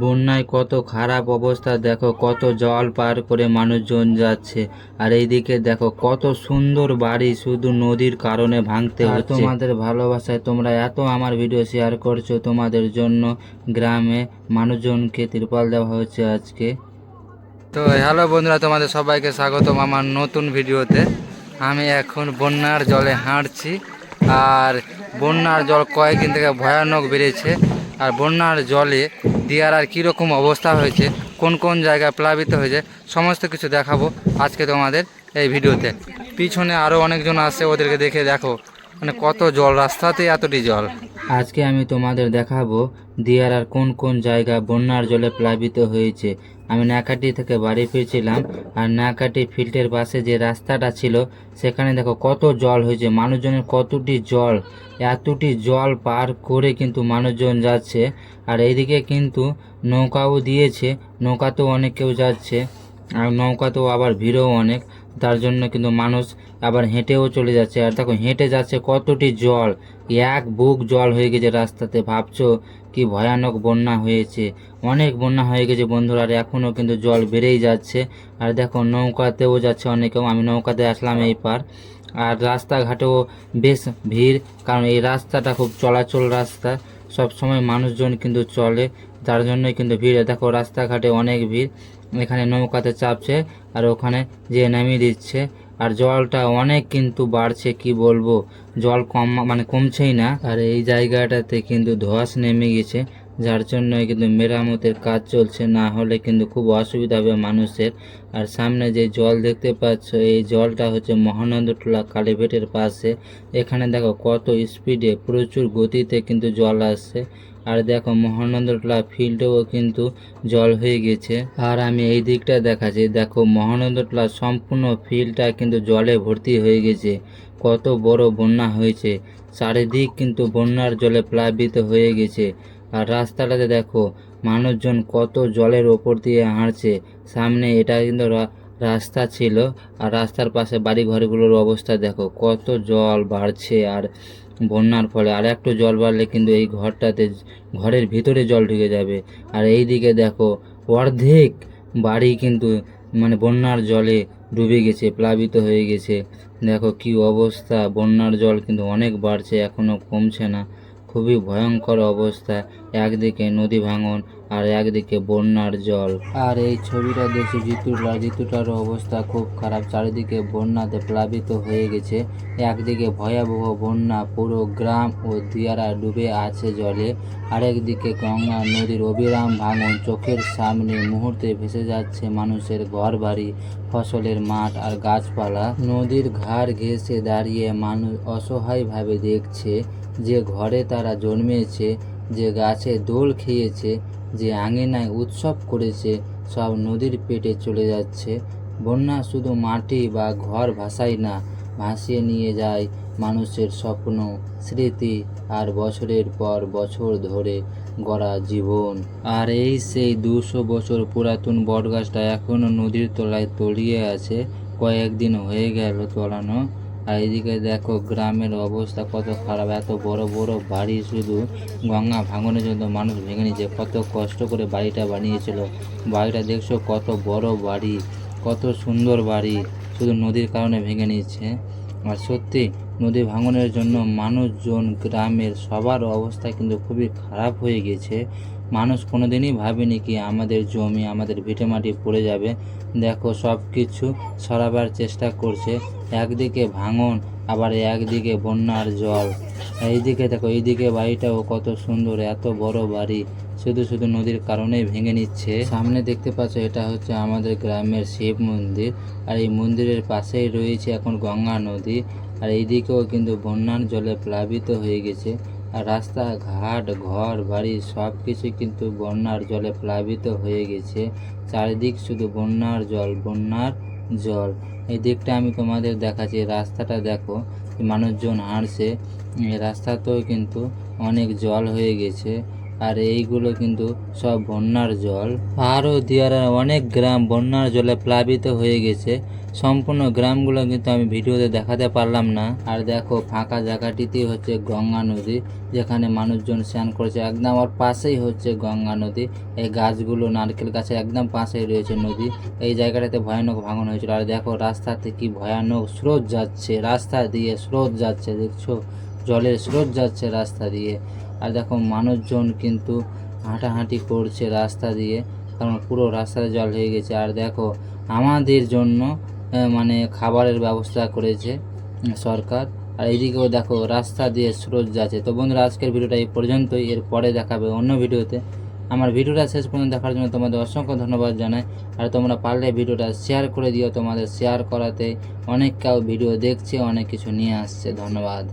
বন্যায় কত খারাপ অবস্থা দেখো কত জল পার করে মানুষজন যাচ্ছে। আর এইদিকে দেখো কত সুন্দর বাড়ি শুধু নদীর কারণে ভাঙতে হচ্ছে। তোমাদের ভালোবাসায় তোমরা এত আমার ভিডিও শেয়ার করছ তোমাদের জন্য গ্রামে মানুষজনকে তিরপাল দেওয়া হচ্ছে আজকে। তো হ্যালো বন্ধুরা তোমাদের সবাইকে স্বাগতম আমার নতুন ভিডিওতে আমি এখন বন্যার জলে হাঁটছি আর বন্যার জল কয়েকদিন থেকে ভয়ানক বেড়েছে। আর বন্যার জলে দিয়ার আর কীরকম অবস্থা হয়েছে, কোন কোন জায়গায় প্লাবিত হয়েছে, সমস্ত কিছু দেখাবো আজকে তোমাদের এই ভিডিওতে। পিছনে আরও অনেকজন আছে, ওদেরকে দেখে দেখো। মানে কত জল? রাস্তাতে এতটি জল? আজকে আমি তোমাদের দেখাবো দিয়ার আর কোন কোন জায়গা বন্যার জলে প্লাবিত হয়েছে। আমি নাকাটি থেকে বাড়ি ফিরছিলাম আর নাকাটি ফিল্ডের পাশে যে রাস্তাটা ছিল, সেখানে দেখো কত জল হয়েছে। মানুষজনের কতটি জল, এতটি জল পার করে কিন্তু মানুষজন যাচ্ছে। আর এইদিকে কিন্তু নৌকাও দিয়েছে, নৌকাতেও অনেক কেউ যাচ্ছে। আর নৌকাতেও আবার ভিড়ও অনেক, তার জন্য কিন্তু মানুষ আবার হেঁটেও চলে যাচ্ছে। আর দেখো, হেঁটে যাচ্ছে কতটি জল, এক বুক জল হয়ে গেছে রাস্তাতে, ভাবছ কি ভয়ানক বন্যা হয়েছে। অনেক বন্যা হয়ে গেছে বন্ধুরা, আর এখনও কিন্তু জল বেড়েই যাচ্ছে। আর দেখো, নৌকাতেও যাচ্ছে অনেকেও আমি নৌকাতে আসলাম এই পার। আর রাস্তাঘাটেও বেশ ভিড়, কারণ এই রাস্তাটা খুব চলাচল রাস্তা। সব সময় মানুষজন কিন্তু চলে, যার জন্যই কিন্তু ভিড়। দেখো, রাস্তাঘাটে অনেক ভিড়। এখানে নৌকাতে চাপছে আর ওখানে যে নামিয়ে দিচ্ছে। আর জলটা অনেক কিন্তু বাড়ছে, কি বলব? জল কম মানে কমছেই না। আর এই জায়গাটাতে কিন্তু ধোঁয়াশ নেমে গেছে। যার জন্য কিন্তু মেরামতের কাজ চলছে, না হলে কিন্তু খুব অসুবিধা হবে মানুষের। আর সামনে যে জল দেখতে পাচ্ছ, এই জলটা হচ্ছে মহানন্দটোলা কালীভেটের পাশে। এখানে দেখো কত স্পিডে প্রচুর গতিতে কিন্তু জল আসছে। আর দেখো মহানন্দটোলা ফিল্ডেও কিন্তু জল হয়ে গেছে। আর আমি এই দিকটা দেখাচ্ছি, দেখো মহানন্দটোলা সম্পূর্ণ ফিল্ডটা কিন্তু জলে ভর্তি হয়ে গেছে। কত বড় বন্যা হয়েছে, চারিদিক কিন্তু বন্যার জলে প্লাবিত হয়ে গেছে। আর রাস্তাটাতে দেখো, মানুষজন কত জলের ওপর দিয়ে হাঁটছে। সামনে এটা কিন্তু রাস্তা ছিল। আর রাস্তার পাশে বাড়ি ঘরগুলোর অবস্থা দেখো, কত জল বাড়ছে আর বন্যার ফলে। আর একটু জল বাড়লে কিন্তু এই ঘরটাতে ঘরের ভিতরে জল ঢুকে যাবে। আর এই দিকে দেখো, অর্ধেক বাড়ি কিন্তু মানে বন্যার জলে ডুবে গেছে, প্লাবিত হয়ে গেছে। দেখো কি অবস্থা, বন্যার জল কিন্তু অনেক বাড়ছে, এখনও কমছে না। খুবই ভয়ঙ্কর অবস্থা। একদিকে নদী ভাঙন আর একদিকে বন্যার জল। আর এই ছবিটা দেখছি জিতুটা জিতুটার অবস্থা খুব খারাপ। চারিদিকে বন্যাতে প্লাবিত হয়ে গেছে। একদিকে ভয়াবহ বন্যা, পুরো গ্রাম ও দিয়ারা ডুবে আছে জলে। আরেকদিকে গঙ্গা নদীর অবিরাম ভাঙন, চোখের সামনে মুহূর্তে ভেসে যাচ্ছে মানুষের ঘর বাড়ি ফসলের মাঠ আর গাছপালা। নদীর ঘাড় ঘেঁষে দাঁড়িয়ে মানুষ অসহায়ভাবে দেখছে যে ঘরে তারা জন্মেছে, যে গাছে দোল খেয়েছে, যে আঙিনায় উৎসব করেছে, সব নদীর পেটে চলে যাচ্ছে। বন্যা শুধু মাটি বা ঘর ভাসায় না, ভাসিয়ে নিয়ে যায় মানুষের স্বপ্ন, স্মৃতি আর বছরের পর বছর ধরে গড়া জীবন। আর এই সেই দুশো বছর পুরাতন বটগাছটা এখনও নদীর তলায় তলিয়ে আছে। কয়েকদিন হয়ে গেল তলানো। আর এদিকে দেখো গ্রামের অবস্থা কত খারাপ, এত বড় বড় বাড়ি শুধু গঙ্গা ভাঙনের জন্য মানুষ ভেঙে নিয়েছে। কত কষ্ট করে বাড়িটা বানিয়েছিল। বাড়িটা দেখছ কত বড় বাড়ি, কত সুন্দর বাড়ি, শুধু নদীর কারণে ভেঙে নিয়েছে। আর সত্যি নদী ভাঙনের জন্য মানুষজন, গ্রামের সবার অবস্থা কিন্তু খুবই খারাপ হয়ে গেছে। মানুষ কোনোদিনই ভাবেনি কি আমাদের জমি, আমাদের ভিটেমাটি পড়ে যাবে। দেখো সব কিছু সরাবার চেষ্টা করছে। একদিকে ভাঙন, আবার একদিকে বন্যার জল। এইদিকে দেখো, এইদিকে বাড়িটাও কত সুন্দর, এত বড় বাড়ি। শুধু শুধু নদীর কারণেই ভেঙে নিচ্ছে। সামনে দেখতে পাচ্ছ, এটা হচ্ছে আমাদের গ্রামের শিব মন্দির। আর এই মন্দিরের পাশেই রয়েছে এখন গঙ্গা নদী। আর এইদিকেও কিন্তু বন্যার জলে প্লাবিত হয়ে গেছে। আর রাস্তা ঘাট ঘর, বাড়ি সব কিছু কিন্তু বন্যার জলে প্লাবিত হয়ে গেছে। চারিদিক শুধু বন্যার জল বন্যার জল। এই দিকটা আমি তোমাদের দেখাচ্ছি রাস্তাটা দেখো, মানুষজন হাঁটছে। রাস্তাতেও কিন্তু অনেক জল হয়ে গেছে। আর এইগুলো কিন্তু সব বন্যার জল। আরও দিয়ার অনেক গ্রাম বন্যার জলে প্লাবিত হয়ে গেছে। সম্পূর্ণ গ্রামগুলো কিন্তু আমি ভিডিওতে দেখাতে পারলাম না। আর দেখো, ফাঁকা জায়গাটিতে হচ্ছে গঙ্গা নদী, যেখানে মানুষজন স্নান করেছে। একদম ওর পাশেই হচ্ছে গঙ্গা নদী। এই গাছগুলো নারকেল গাছের একদম পাশেই রয়েছে নদী। এই জায়গাটাতে ভয়ানক ভাঙন হয়েছিল। আর দেখো, রাস্তাতে কি ভয়ানক স্রোত যাচ্ছে। রাস্তা দিয়ে স্রোত যাচ্ছে, দেখছ? জলের স্রোত যাচ্ছে রাস্তা দিয়ে। আর দেখো মানুষজন কিন্তু হাঁটাহাঁটি করছে রাস্তা দিয়ে, কারণ পুরো রাস্তাতে জল হয়ে গেছে। আর দেখো আমাদের জন্য মানে খাবারের ব্যবস্থা করেছে সরকার। আর এইদিকেও দেখো রাস্তা দিয়ে স্রোত যাচ্ছে। তো বন্ধুরা, আজকের ভিডিওটা এই পর্যন্তই। এর পরে দেখাবে অন্য ভিডিওতে। আমার ভিডিওটা শেষ পর্যন্ত দেখার জন্য তোমাদের অসংখ্য ধন্যবাদ জানাই। আর তোমরা পারলে ভিডিওটা শেয়ার করে দিও। তোমাদের শেয়ার করাতে অনেক কেউ ভিডিও দেখছে, অনেক কিছু নিয়ে আসছে। ধন্যবাদ।